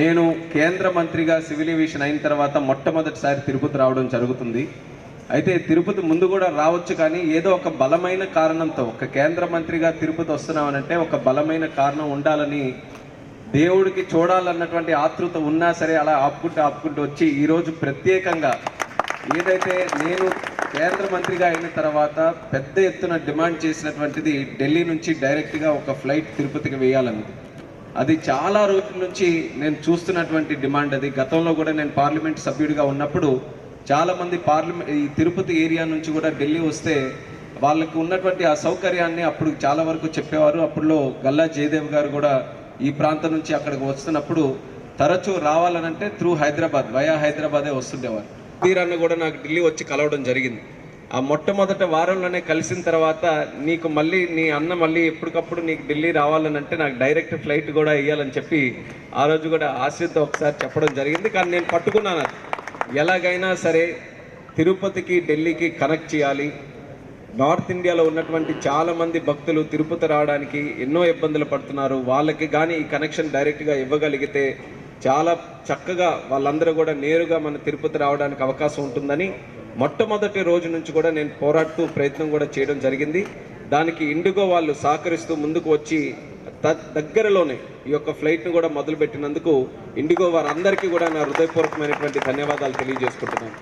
నేను కేంద్ర మంత్రిగా సివిల్ ఏవియేషన్ అయిన తర్వాత మొట్టమొదటిసారి తిరుపతి రావడం జరుగుతుంది. అయితే తిరుపతి ముందు కూడా రావచ్చు కానీ ఏదో ఒక బలమైన కారణంతో ఒక కేంద్ర మంత్రిగా తిరుపతి వస్తున్నామనంటే ఒక బలమైన కారణం ఉండాలని దేవుడికి చూడాలన్నటువంటి ఆతృత ఉన్నా సరే అలా ఆపుకుంటూ ఆపుకుంటూ వచ్చి ఈరోజు ప్రత్యేకంగా ఏదైతే నేను కేంద్ర మంత్రిగా అయిన తర్వాత పెద్ద ఎత్తున డిమాండ్ చేసినటువంటిది ఢిల్లీ నుంచి డైరెక్ట్గా ఒక ఫ్లైట్ తిరుపతికి వేయాలన్నది. అది చాలా రోజుల నుంచి నేను చూస్తున్నటువంటి డిమాండ్ అది. గతంలో కూడా నేను పార్లమెంట్ సభ్యుడిగా ఉన్నప్పుడు చాలామంది పార్లమెంట్ ఈ తిరుపతి ఏరియా నుంచి కూడా ఢిల్లీ వస్తే వాళ్ళకు ఉన్నటువంటి ఆ సౌకర్యాన్ని అప్పుడు చాలా వరకు చెప్పేవారు. అప్పుడులో గల్లా జయదేవ్ గారు కూడా ఈ ప్రాంతం నుంచి అక్కడికి వస్తున్నప్పుడు తరచూ రావాలనంటే త్రూ హైదరాబాద్ వయా హైదరాబాదే వస్తుండేవారు. తీరాన్ని కూడా నాకు ఢిల్లీ వచ్చి కలవడం జరిగింది. ఆ మొట్టమొదట వారంలోనే కలిసిన తర్వాత నీకు మళ్ళీ నీ అన్న మళ్ళీ ఎప్పటికప్పుడు నీకు ఢిల్లీ రావాలని అంటే నాకు డైరెక్ట్ ఫ్లైట్ కూడా వేయాలని చెప్పి ఆ రోజు కూడా ఆశ్రిత ఒకసారి చెప్పడం జరిగింది. కానీ నేను పట్టుకున్నాను అది. ఎలాగైనా సరే తిరుపతికి ఢిల్లీకి కనెక్ట్ చేయాలి. నార్త్ ఇండియాలో ఉన్నటువంటి చాలామంది భక్తులు తిరుపతి రావడానికి ఎన్నో ఇబ్బందులు పడుతున్నారు. వాళ్ళకి కానీ ఈ కనెక్షన్ డైరెక్ట్గా ఇవ్వగలిగితే చాలా చక్కగా వాళ్ళందరూ కూడా నేరుగా మన తిరుపతి రావడానికి అవకాశం ఉంటుందని మొట్టమొదటి రోజు నుంచి కూడా నేను పోరాడుతూ ప్రయత్నం కూడా చేయడం జరిగింది. దానికి ఇండిగో వాళ్ళు సహకరిస్తూ ముందుకు వచ్చి దగ్గరలోనే ఈ యొక్క ఫ్లైట్ను కూడా మొదలుపెట్టినందుకు ఇండిగో వారందరికీ కూడా నా హృదయపూర్వకమైనటువంటి ధన్యవాదాలు తెలియజేసుకుంటున్నాను.